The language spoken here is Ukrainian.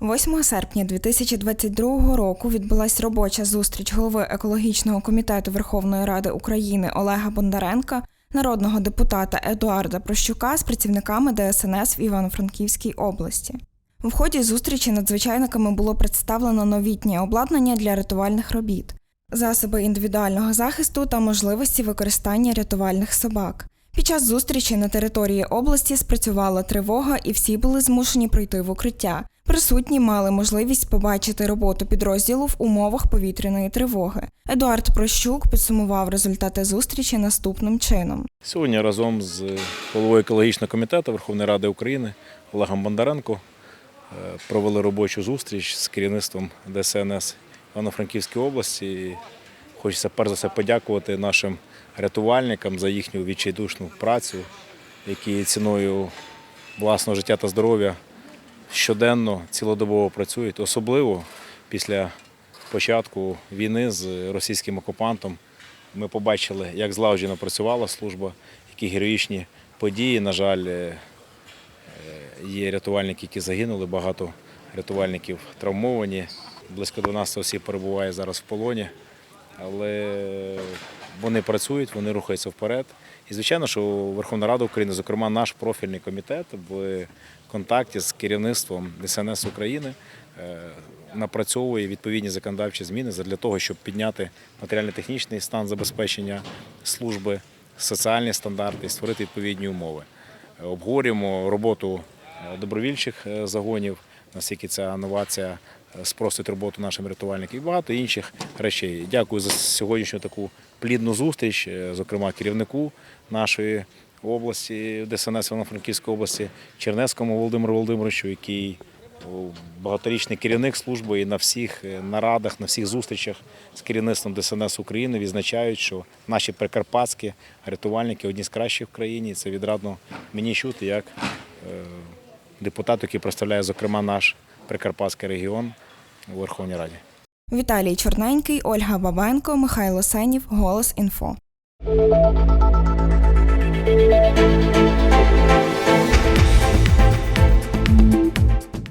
«8 серпня 2022 року відбулась робоча зустріч голови екологічного комітету Верховної Ради України Олега Бондаренка, народного депутата Едуарда Прощука з працівниками ДСНС в Івано-Франківській області. В ході зустрічі надзвичайниками було представлено новітнє обладнання для рятувальних робіт, засоби індивідуального захисту та можливості використання рятувальних собак. Під час зустрічі на території області спрацювала тривога, і всі були змушені пройти в укриття. Присутні мали можливість побачити роботу підрозділу в умовах повітряної тривоги. Едуард Прощук підсумував результати зустрічі наступним чином. Сьогодні разом з головою екологічного комітету Верховної Ради України Олегом Бондаренко е, провели робочу зустріч з керівництвом ДСНС Івано-Франківської області. І Хочеться перш за все подякувати нашим рятувальникам за їхню відчайдушну працю, які ціною власного життя та здоров'я щоденно, цілодобово працюють, особливо після початку війни з російським окупантом. Ми побачили, як злагоджено працювала служба, які героїчні події. На жаль, е, є рятувальники, які загинули, багато рятувальників травмовані. Близько 12 осіб перебуває зараз в полоні. Але вони працюють, вони рухаються вперед. І звичайно, що Верховна Рада України, зокрема наш профільний комітет, в контакті з керівництвом ДСНС України е, напрацьовує відповідні законодавчі зміни для того, щоб підняти матеріально-технічний стан забезпечення служби, соціальні стандарти і створити відповідні умови. Е, Обговорюємо роботу е, добровільчих загонів, наскільки ця новація е, спростить роботу нашим рятувальникам і багато інших речей. Дякую за сьогоднішню таку плідну зустріч, е, зокрема керівнику нашої області, ДСНС Івано-Франківської області, Чернецькому Володимиру Володимировичу, який багаторічний керівник служби і на всіх е, нарадах, на всіх зустрічах з керівництвом ДСНС України відзначають, що наші прикарпатські рятувальники одні з кращих в країні. Це відрадно мені чути як депутат, який представляє, зокрема, наш прикарпатський регіон у Верховній Раді. Віталій Чорненький, Ольга Бабенко, Михайло Сенів, Голос Інфо.